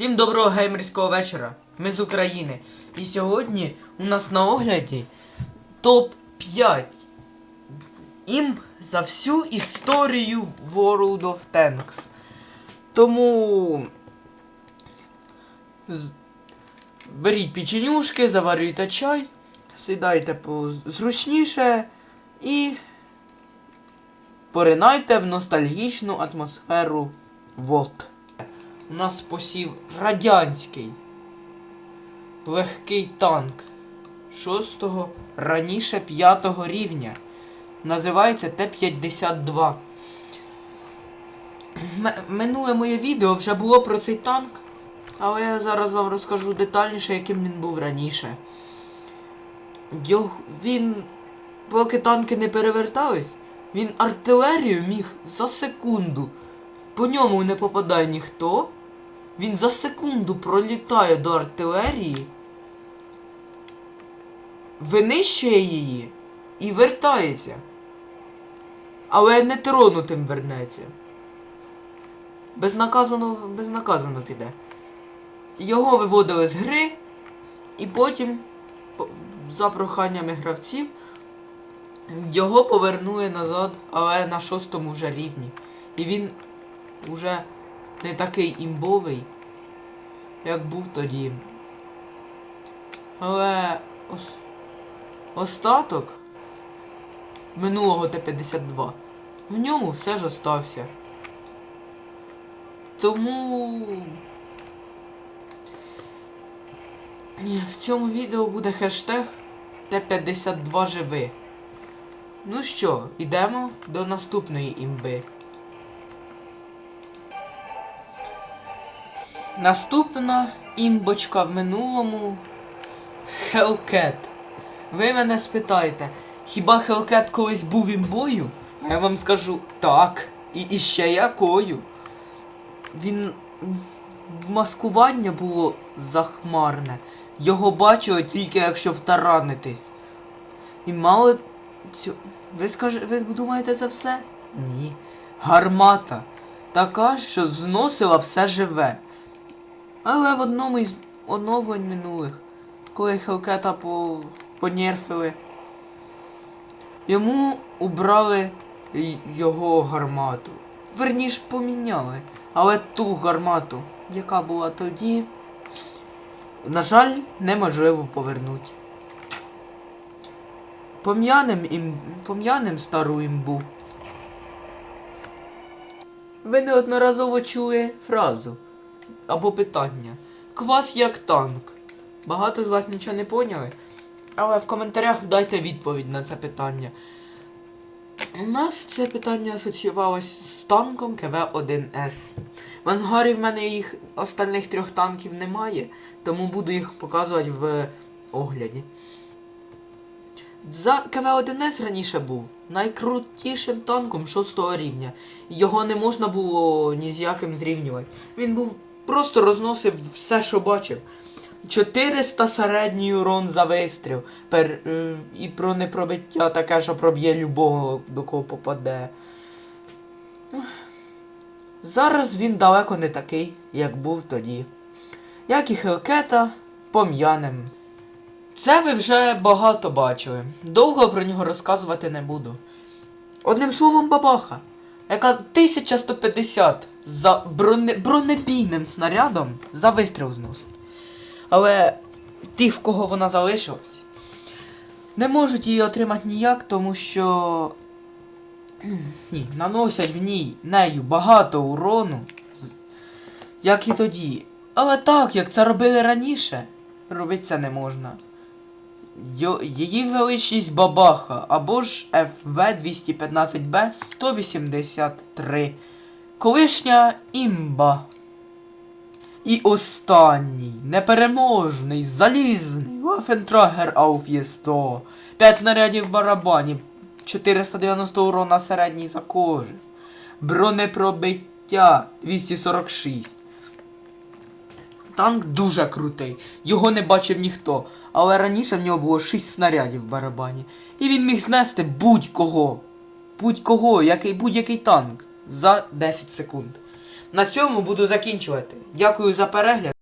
Всім доброго геймерського вечора. Ми з України. І сьогодні у нас на огляді топ-5 імб за всю історію World of Tanks. Тому беріть печенюшки, заварюйте чай, сідайте позручніше і поринайте в ностальгічну атмосферу ВОТ. У нас посів радянський легкий танк 6-го, раніше 5 рівня. Називається Т-52. Минуле моє відео вже було про цей танк, але я зараз вам розкажу детальніше, яким він був раніше. Його, він, поки танки не перевертались, він артилерію міг за секунду. По ньому не попадає ніхто. Він за секунду пролітає до артилерії, винищує її і вертається. Але не тронутим вернеться. Безнаказано, безнаказано піде. Його виводили з гри, і потім, за проханнями гравців, його повернули назад, але на шостому вже рівні. І він уже не такий імбовий, як був тоді. Але ос... остаток минулого Т-52 в ньому все ж остався. Тому в цьому відео буде хештег Т-52 живи. Ну що, йдемо до наступної імби. Наступна імбочка в минулому Hellcat. Ви мене спитаєте, хіба Hellcat колись був імбою? А я вам скажу так. І, ще якою. Він. Маскування було захмарне. Його бачили тільки якщо втаранитись. І мало цю. Ви скаж... ви думаєте це все? Ні. Гармата. Така, що зносила все живе. Але в одному із оновлень минулих, коли Хелкета по... понерфили, йому убрали його гармату. Верніш поміняли. Але ту гармату, яка була тоді, на жаль, неможливо повернути. Пом'янем ім... пом'янем стару імбу. Ви неодноразово чули фразу або питання. Квас як танк. Багато з вас нічого не поняли, але в коментарях дайте відповідь на це питання. У нас це питання асоціювалось з танком КВ-1С. В ангарі в мене їх остальних трьох танків немає, тому буду їх показувати в огляді. За КВ-1С раніше був найкрутішим танком 6 рівня. Його не можна було ні з яким зрівнювати. Він був просто розносив все, що бачив. 400 середній урон за вистріл. Пер, е, і про непробиття таке, що проб'є любого, до кого попаде. Зараз він далеко не такий, як був тоді. Як і Хелкета, пом'янем. Це ви вже багато бачили. Довго про нього розказувати не буду. Одним словом, бабаха, яка 1150 за броне... бронебійним снарядом за вистріл зносить. Але ті, в кого вона залишилась, не можуть її отримати ніяк, тому що. Ні, наносять в ній нею багато урону, як і тоді. Але так, як це робили раніше, робити це не можна. Її величність бабаха або ж FV215B 183. Колишня імба. І останній, непереможний, залізний є 100. 5 снарядів в барабані, 490 урона середній за кожен. Бронепробиття 246. Танк дуже крутий, його не бачив ніхто, але раніше в нього було 6 снарядів в барабані. І він міг знести будь-кого. Будь-кого, який, будь-який танк за 10 секунд. На цьому буду закінчувати. Дякую за перегляд.